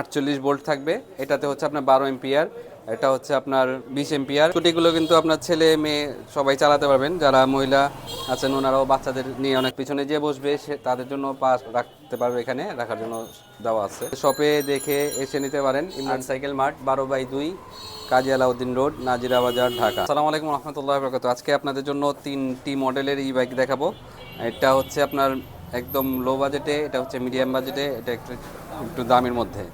আটচল্লিশ ভোল্ট থাকবে। এটাতে হচ্ছে আপনার বারো এম্পিয়ার এটা হচ্ছে আপনার বিশ এম্পিয়ার। স্কুটিগুলো কিন্তু আপনার ছেলে মেয়ে সবাই চালাতে পারবেন। যারা মহিলা আছেন ওনারাও বাচ্চাদের নিয়ে অনেক পিছনে যে বসবে। সে তাদের জন্য পাস রাখতে পারবে এখানে রাখার জন্য দেওয়া আছে। শপে দেখে এসে নিতে পারেন। ইমরান সাইকেল মার্ট বারো বাই দুই কাজী আলাউদ্দিন রোড নাজিরা বাজার ঢাকা। আসসালামু আলাইকুম রহমতুল্লাহ বরকত আজকে আপনাদের জন্য তিনটি মডেলের ই বাইক দেখাবো। এটা হচ্ছে আপনার একদম লো বাজেটে এটা হচ্ছে মিডিয়াম বাজেটে এটা একটু একটু দামের মধ্যে।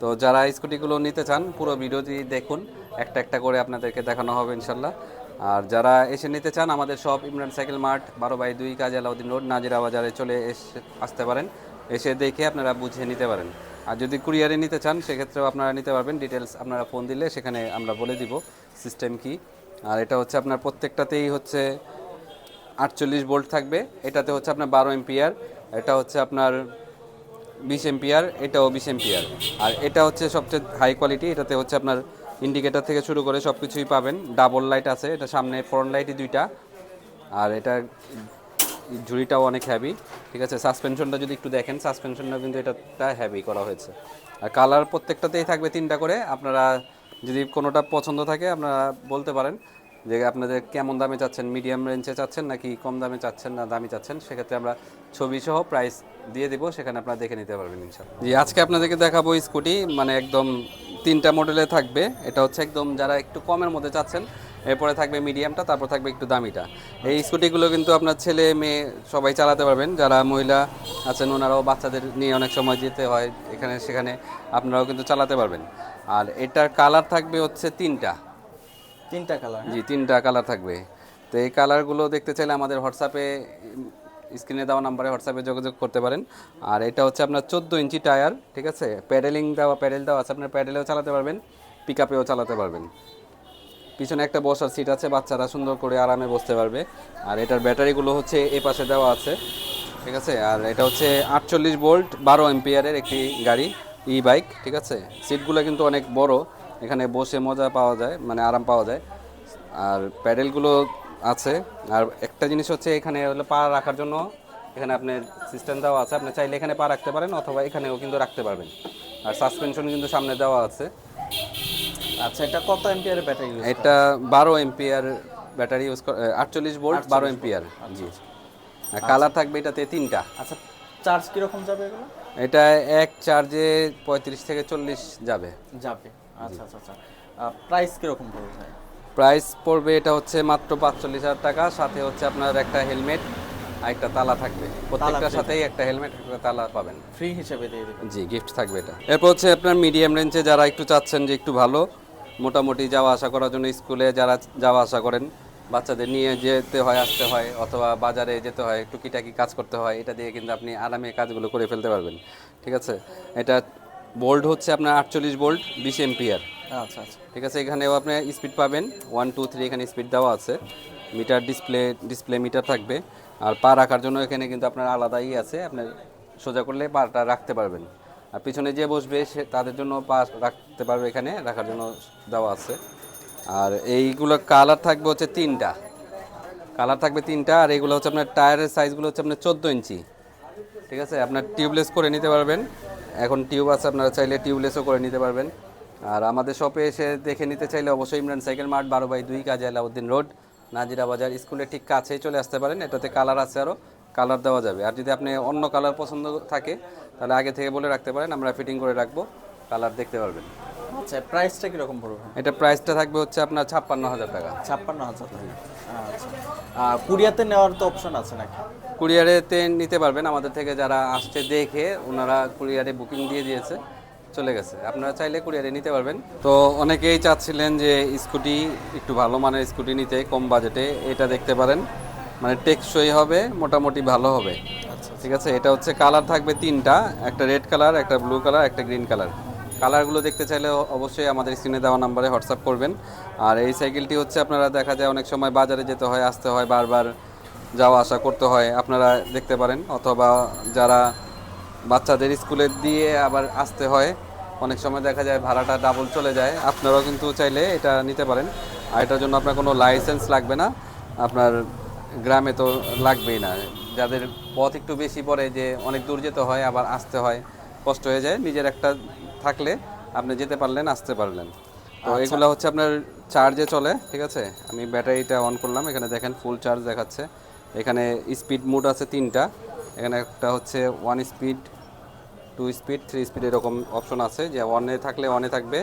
তো যারা স্কুটিগুলো নিতে চান, পুরো ভিডিওটি দেখুন। একটা একটা করে আপনাদেরকে দেখানো হবে ইনশাল্লাহ। আর যারা এসে নিতে চান, আমাদের সব ইমরান সাইকেল মার্ট বারো বাই দুই, কাজী আলাউদ্দিন রোড, নাজিরা বাজারে চলে এসে, আসতে পারেন। এসে দেখে আপনারা বুঝে নিতে পারেন। আর যদি কুরিয়ারে নিতে চান, সেক্ষেত্রেও আপনারা নিতে পারবেন। ডিটেলস আপনারা ফোন দিলে সেখানে আমরা বলে দিব সিস্টেম কি। আর এটা হচ্ছে আপনার প্রত্যেকটাতেই হচ্ছে আটচল্লিশ ভোল্ট থাকবে। এটাতে হচ্ছে আপনার বারো এম্পিয়ার। এটা হচ্ছে আপনার বিশ এম্পিয়ার, এটাও বিশ এম্পিয়ার। আর এটা হচ্ছে সবচেয়ে হাই কোয়ালিটি এটাতে হচ্ছে আপনার ইন্ডিকেটার থেকে শুরু করে সব কিছুই পাবেন। ডাবল লাইট আছে, এটা সামনে ফ্রন্ট লাইটই দুইটা। আর এটা ঝুড়িটাও অনেক হ্যাভি ঠিক আছে? সাসপেনশনটা যদি একটু দেখেন সাসপেনশনটা কিন্তু এটা হ্যাভি করা হয়েছে। আর কালার প্রত্যেকটাতেই থাকবে তিনটা করে। আপনারা যদি কোনোটা পছন্দ থাকে, আপনারা বলতে পারেন। যে আপনাদের কেমন দামে চাচ্ছেন? মিডিয়াম রেঞ্জে চাচ্ছেন নাকি কম দামে চাচ্ছেন না দামি চাচ্ছেন? সেক্ষেত্রে আমরা ছবি সহ প্রাইস দিয়ে দিব, সেখানে আপনারা দেখে নিতে পারবেন ইনশাল্লাহ জি, আজকে আপনাদেরকে দেখাবো স্কুটি মানে একদম তিনটা মডেলে থাকবে। এটা হচ্ছে একদম যারা একটু কমের মধ্যে চাচ্ছেন, এরপরে থাকবে মিডিয়ামটা তারপর থাকবে একটু দামিটা। এই স্কুটিগুলো কিন্তু আপনার ছেলে, মেয়ে সবাই চালাতে পারবেন। যারা মহিলা আছেন, ওনারাও বাচ্চাদের নিয়ে অনেক সময় যেতে হয়, এখানে সেখানে আপনারাও কিন্তু চালাতে পারবেন। আর এটার কালার থাকবে হচ্ছে তিনটা। তিনটা কালার জি, তিনটা কালার থাকবে। তো এই কালারগুলো দেখতে চাইলে আমাদের হোয়াটসঅ্যাপে স্ক্রিনে দেওয়া নাম্বারে হোয়াটসঅ্যাপে যোগাযোগ করতে পারেন। আর এটা হচ্ছে আপনার চোদ্দ ইঞ্চি টায়ার ঠিক আছে? প্যাডেলিং দেওয়া প্যাডেল দেওয়া আছে, আপনার প্যাডেলেও চালাতে পারবেন পিক আপেও চালাতে পারবেন। পিছনে একটা বসার সিট আছে, বাচ্চারা সুন্দর করে আরামে বসতে পারবে। আর এটার ব্যাটারিগুলো হচ্ছে এ পাশে দেওয়া আছে, ঠিক আছে? আর এটা হচ্ছে আটচল্লিশ ভোল্ট বারো এম্পিয়ারের একটি গাড়ি ই বাইক ঠিক আছে? সিটগুলো কিন্তু অনেক বড়। এখানে বসে মজা পাওয়া যায় মানে আরাম পাওয়া যায়। আর প্যাডেলগুলো আছে। আর একটা জিনিস হচ্ছে এখানে হলো পা রাখার জন্য এখানে আপনার সিস্টেম দেওয়া আছে। আপনি চাইলে এখানে পা রাখতে পারেন অথবা এখানেও কিন্তু রাখতে পারবেন। আর সাসপেনশন কিন্তু সামনে দেওয়া আছে। আচ্ছা এটা কত এম্পিয়ারের ব্যাটারি এটা বারো এম্পিয়ার ব্যাটারি ইউজ করে আটচল্লিশ ভোল্ট বারো এম্পিয়ার জি। আর কালার থাকবে এটাতে তিনটা। আচ্ছা চার্জ কীরকম যাবে এগুলো? এটা এক চার্জে পঁয়ত্রিশ থেকে চল্লিশ যাবে। যাবে। আচ্ছা আচ্ছা আচ্ছা। প্রাইস কীরকম পড়বে? ভাই প্রাইস পড়বে এটা হচ্ছে মাত্র পাঁচচল্লিশ হাজার টাকা সাথে হচ্ছে আপনার একটা হেলমেট আর একটা তালা থাকবে। প্রত্যেকটার সাথেই একটা হেলমেট একটা তালা পাবেন। ফ্রি হিসেবে দিয়ে দেবেন? জি গিফট থাকবে এটা। এরপর হচ্ছে আপনার মিডিয়াম রেঞ্জে যারা একটু চাচ্ছেন যে একটু ভালো মোটামুটি যাওয়া আসা করার জন্য স্কুলে যারা যাওয়া আসা করেন বাচ্চাদের নিয়ে যেতে হয় আসতে হয় অথবা বাজারে যেতে হয় টুকিটাকি কাজ করতে হয় এটা দিয়ে কিন্তু আপনি আরামে কাজগুলো করে ফেলতে পারবেন। ঠিক আছে? এটা বোল্ট হচ্ছে আপনার আটচল্লিশ বোল্ট বিশ এম্পিয়ার। আচ্ছা আচ্ছা। ঠিক আছে এখানেও আপনি স্পিড পাবেন। ওয়ান টু থ্রি এখানে স্পিড দেওয়া আছে। মিটার ডিসপ্লে ডিসপ্লে মিটার থাকবে। আর পা রাখার জন্য এখানে কিন্তু আপনার আলাদাই আছে। আপনার সোজা করলে পাটা রাখতে পারবেন। আর পিছনে যে বসবে সে তাদের জন্য পা রাখতে পারবে এখানে রাখার জন্য দেওয়া আছে। আর এইগুলো কালার থাকবে হচ্ছে তিনটা। কালার থাকবে তিনটা আর এগুলো হচ্ছে আপনার টায়ারের সাইজগুলো হচ্ছে আপনার চোদ্দ ইঞ্চি। ঠিক আছে আপনার টিউবলেস করে নিতে পারবেন। এখন টিউব আছে আপনারা চাইলে টিউবলেসও করে নিতে পারবেন। আর আমাদের শপে এসে দেখে নিতে চাইলে অবশ্যই ইমরান সাইকেল মার্ট বারো বাই দুই কাজী আলাউদ্দিন রোড নাজিরা বাজার স্কুলের ঠিক কাছেই চলে আসতে পারেন। এটাতে কালার আছে আরও কালার দেওয়া যাবে। আর যদি আপনি অন্য কালার পছন্দ থাকে তাহলে আগে থেকে বলে রাখতে পারেন আমরা ফিটিং করে রাখব কালার দেখতে পারবেন। আচ্ছা প্রাইসটা কীরকম পড়বে? এটা প্রাইসটা থাকবে হচ্ছে আপনার ছাপ্পান্ন হাজার টাকা। ছাপ্পান্ন হাজার টাকা। আচ্ছা। কুরিয়াতে নেওয়ার তো অপশন আছে নাকি? কুরিয়ারেতে নিতে পারবেন। আমাদের থেকে যারা আসছে দেখে ওনারা কুরিয়ারে বুকিং দিয়ে দিয়েছে চলে গেছে। আপনারা চাইলে কুরিয়ারে নিতে পারবেন। তো অনেকেই চাচ্ছিলেন যে স্কুটি একটু ভালো মানের স্কুটি নিতে কম বাজেটে। এটা দেখতে পারেন। মানে টেকসই হবে মোটামুটি ভালো হবে। আচ্ছা ঠিক আছে এটা হচ্ছে কালার থাকবে তিনটা। একটা রেড কালার একটা ব্লু কালার একটা গ্রিন কালার। কালারগুলো দেখতে চাইলে অবশ্যই আমাদের স্ক্রিনে দেওয়া নাম্বারে হোয়াটসঅ্যাপ করবেন। আর এই সাইকেলটি হচ্ছে আপনারা দেখা যায় অনেক সময় বাজারে যেতে হয় আসতে হয় বারবার। যাওয়া আসা করতে হয় আপনারা দেখতে পারেন। অথবা যারা বাচ্চাদের স্কুলে দিয়ে আবার আসতে হয় অনেক সময় দেখা যায় ভাড়াটা ডাবল চলে যায়। আপনারাও কিন্তু চাইলে এটা নিতে পারেন। আর এটার জন্য আপনার কোনো লাইসেন্স লাগবে না। আপনার গ্রামে তো লাগবেই না। যাদের পথ একটু বেশি পড়ে যে অনেক দূর যেতে হয় আবার আসতে হয় কষ্ট হয়ে যায়। নিজের একটা থাকলে আপনি যেতে পারলেন আসতে পারলেন। তো এগুলো হচ্ছে আপনার চার্জে চলে ঠিক আছে? আমি ব্যাটারিটা অন করলাম। এখানে দেখেন ফুল চার্জ দেখাচ্ছে। এখানে স্পিড মোড আছে তিনটা। এখানে একটা হচ্ছে one speed two speed three speed এরকম অপশন আছে যে ওয়ানে থাকলে ওয়ানে থাকবে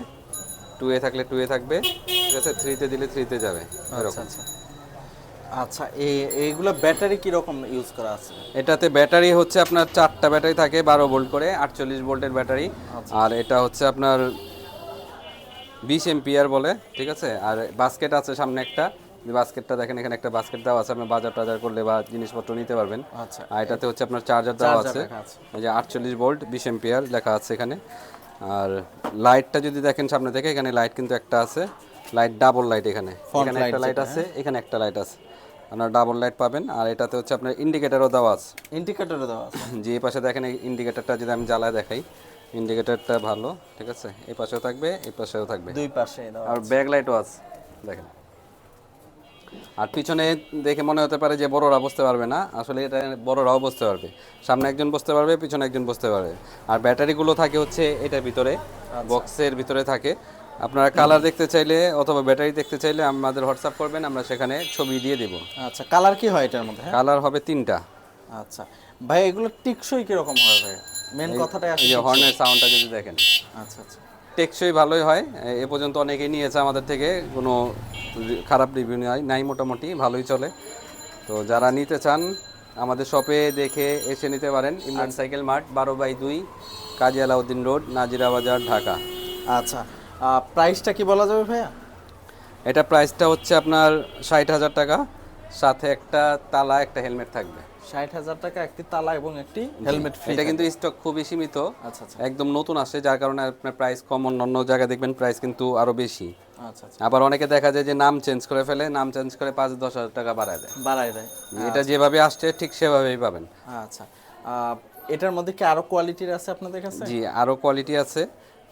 টু এ থাকলে টু এ থাকবে ঠিক আছে? থ্রিতে দিলে থ্রিতে যাবে এরকম। আচ্ছা। আচ্ছা এই এইগুলো ব্যাটারি কি রকম ইউজ করা আছে? এটাতে ব্যাটারি হচ্ছে আপনার চারটা ব্যাটারি থাকে বারো ভোল্ট করে আটচল্লিশ ভোল্টের ব্যাটারি। আর এটা হচ্ছে আপনার বিশ এমপিয়ার বলে ঠিক আছে? আর বাস্কেট আছে সামনে একটা যে বাস্কেটটা দেখেন এখানে একটা বাস্কেট দেওয়া আছে আপনি বাজার টাজার করলে বা জিনিসপত্র নিতে পারবেন। আচ্ছা। আর এটাতে হচ্ছে আপনার চার্জার দেওয়া আছে। এই যে আটচল্লিশ ভোল্ট বিশ এমপিয়ার লেখা আছে এখানে। আর লাইটটা যদি দেখেন সামনে থেকে এখানে লাইট কিন্তু একটা আছে। লাইট ডাবল লাইট এখানে। এখানে একটা লাইট আছে এখানে একটা লাইট আছে। আপনার ডাবল লাইট পাবেন। আর এটাতে হচ্ছে আপনার ইন্ডিকেটারও দেওয়া আছে। ইন্ডিকেটরও দেওয়া আছে। যে এই পাশে দেখেন এই ইন্ডিকেটরটা যদি আমি জ্বালায় দেখাই ইন্ডিকেটরটা ভালো ঠিক আছে? এই পাশেও থাকবে এই পাশেও থাকবে। দুই পাশে আর ব্যাক লাইটও আছে দেখেন। আর পিছনে দেখে মনে হতে পারে যে বড়রা বসতে পারবে না। আসলে এটা বড়রাও বসতে পারবে। সামনে একজন বসতে পারবে পিছনে একজন বসতে পারবে। আর ব্যাটারিগুলো থাকে হচ্ছে এটার ভিতরে বক্সের ভিতরে থাকে। আপনারা কালার দেখতে চাইলে অথবা ব্যাটারি দেখতে চাইলে আমাদের হোয়াটসঅ্যাপ করবেন আমরা সেখানে ছবি দিয়ে দিব। আচ্ছা কালার কি হয় এটার মধ্যে? কালার হবে তিনটা। আচ্ছা। ভাই এগুলো টিকসই কি রকম হবে ভাই মেন কথাটাই এই আসলে হর্নের সাউন্ডটা যদি দেখেন। আচ্ছা আচ্ছা। টেকসই ভালোই হয়। এ- পর্যন্ত অনেকেই নিয়েছে আমাদের থেকে। কোনো খারাপ রিভিউ নাই নাই মোটামুটি ভালোই চলে। তো যারা নিতে চান আমাদের শপে দেখে এসে নিতে পারেন। ইমরান সাইকেল মার্ট বারো বাই দুই কাজী আলাউদ্দিন রোড নাজিরা বাজার ঢাকা। আচ্ছা। প্রাইসটা কি বলা যাবে ভাইয়া? এটা প্রাইসটা হচ্ছে আপনার ষাট হাজার টাকা। সাথে একটা তালা একটা হেলমেট থাকবে। ষাট হাজার টাকা একটি তালা এবং একটি হেলমেট ফ্রি এটা কিন্তু স্টক খুবই সীমিত। আচ্ছা আচ্ছা। একদম নতুন আসে যার কারণে আপনার প্রাইস কম। অন্য অন্য জায়গায় দেখবেন প্রাইস কিন্তু আরও বেশি। আচ্ছা আচ্ছা। আবার অনেকে দেখা যায় যে নাম চেঞ্জ করে ফেলে নাম চেঞ্জ করে পাঁচ দশ হাজার টাকা বাড়ায় দেয়। বাড়াই দেয়। এটা যেভাবে আসছে ঠিক সেভাবেই পাবেন। আচ্ছা। এটার মধ্যে কি আরও কোয়ালিটির আছে আপনাদের কাছে? জি আরও কোয়ালিটি আছে।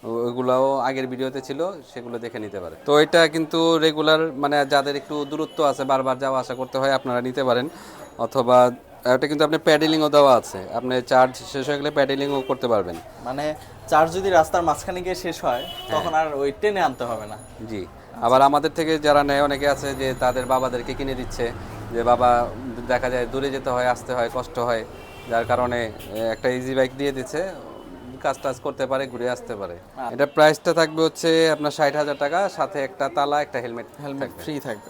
ওগুলাও আগের ভিডিওতে ছিল সেগুলো দেখে নিতে পারে। তো এটা কিন্তু রেগুলার মানে যাদের একটু দূরত্ব আছে বারবার যাওয়া আসা করতে হয় আপনারা নিতে পারেন। অথবা এটা কিন্তু আপনি প্যাডেলিংও দেওয়া আছে। আপনি চার্জ শেষ হয়ে গেলে প্যাডেলিংও করতে পারবেন। মানে চার্জ যদি রাস্তার মাঝখানে গিয়ে শেষ হয় তখন আর ওই টেনে আনতে হবে না। জি। আবার আমাদের থেকে যারা নেয় অনেকে আছে যে তাদের বাবাদেরকে কিনে দিচ্ছে। যে বাবা দেখা যায় দূরে যেতে হয় আসতে হয় কষ্ট হয়। যার কারণে একটা ইজি বাইক দিয়ে দিচ্ছে। কাজ টাজ করতে পারে ঘুরে আসতে পারে। এটা প্রাইসটা থাকবে হচ্ছে আপনার ষাট হাজার টাকা সাথে একটা তালা একটা হেলমেট হেলমেট ফ্রি থাকবে।